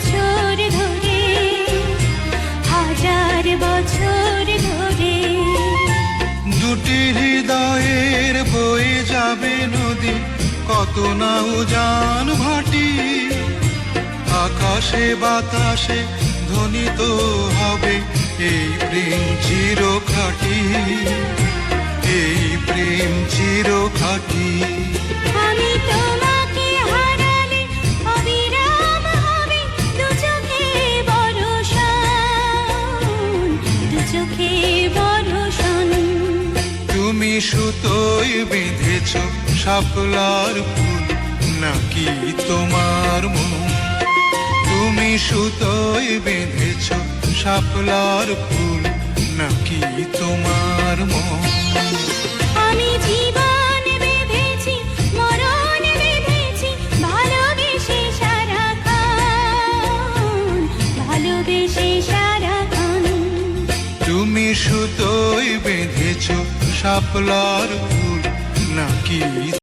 বছর হাজার দুটি হৃদয়ের বয়ে যাবে নদী, কত না আকাশে বাতাসে ধ্বনিত হবে এই প্রেম চির চিরখাটি এই প্রেম চির চিরখাটি চোখে বরষণ তুমি সুতোয় বেঁধেছ শাপলার ফুল, নাকি তোমার মন? তুমি সুতোয় বেঁধেছ শাপলার ফুল, নাকি তোমার মন? সুতোয় বেঁধেছ শাপলার ফুল নাকি